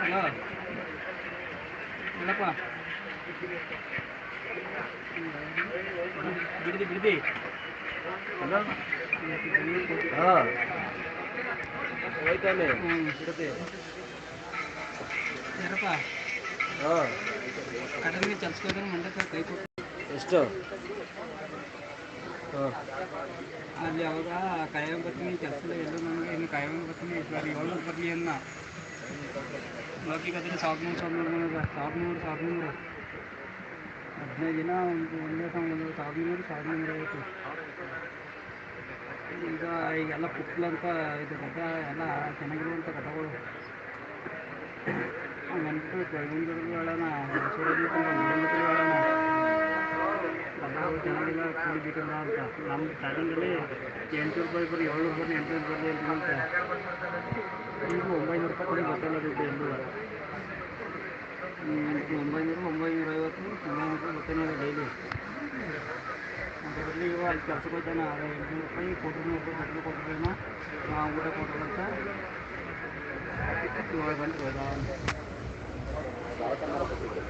Hello ಹೇಳಪ್ಪ ಬಿಡ್ದಿ ಬಿಡ್ದಿ hello ಹಾಂ ಹೋಯ್ತಾನೆ ಹ್ಞೂ ಬಿಡತಿ ಯಾರಪ್ಪ ಹಾಂ ಕಟನ್ಗೆ ಚಲ್ಸ್ಕೋದ್ರೆ ಮಂಡಕ್ಕೆ ಕೈ ಕೊಟ್ಟು ಎಷ್ಟು ಹಾಂ ಅಲ್ಲಿ ಅವಾಗ ಕಾಯಂ ಬರ್ತೀನಿ ಕೆಲಸದ ಎಲ್ಲ ನನಗೆ ಇನ್ನು ಕಾಯಂ ಬರ್ತೀನಿ ಸರ್ ಏಳ್ನೂರು ಬರಲಿ ಅನ್ನ. ಲೌಕಿಕ ಅದ್ರ ಸಾವಿರದ ನೂರು ಸಾವಿರದ ನೂರು ಸಾವಿರದ ನೂರು ಸಾವಿರದ ನೂರು ಹದಿನೈದು ದಿನ ಒಂದು ಒಂದೇ ಒಂದು ಸಾವಿರದ ನೂರು ಸಾವಿರದ ನೂರು ಆಯಿತು ಈಗ ಈಗೆಲ್ಲ ಪುಟ್ಲಂತ ಇದು ಗಡ್ಡ ಎಲ್ಲ ಚೆನ್ನಾಗಿರುವಂಥ ಗಡ್ಡಗಳು. ನೆನಪು ಬೆಳಗುಂದೂರು ಹೇಳೋಣ ಸೂರಜ್ ಹೇಳೋಣ ಚೆನ್ನಾಗಿಲ್ಲ ಕೂಲಿ ಬೇಕಲ್ಲ ಅಂತ. ನಮ್ಮ ಸ್ಟಾರ್ಟಿಂಗಲ್ಲಿ ಎಂಟುನೂರು ರೂಪಾಯಿ ಬರೀ ಏಳ್ನೂರು ರೂಪಾಯಿ ಎಂಟುನೂರು ರೂಪಾಯಿ ಅಂತ. ಈಗ ಒಂಬೈನೂರು ರೂಪಾಯಿ ಗೊತ್ತಿಲ್ಲ ದುಡ್ಡು ಎಲ್ಲೂ ಒಂಬೈನೂರು ಒಂಬೈನೂರ ಐವತ್ತು ಒಂಬೈನೂರು ರೂಪಾಯಿ ಡೈಲಿ. ಅದರಲ್ಲಿ ಇವಾಗ ಅಲ್ಲಿ ಕೆಲ್ಸಕ್ಕೆ ಹೋಗ್ತಾನೆ ಆದರೆ ಎಂಟುನೂರು ರೂಪಾಯಿ ಕೊಟ್ಟರು ರೂಪಾಯಿ ಬಟ್ಟಲು ಕೊಟ್ಟರೇನೋ ಊಟ ಕೊಟ್ಟರಂತ ಇವಾಗ ಬಂದು ಹೋದ.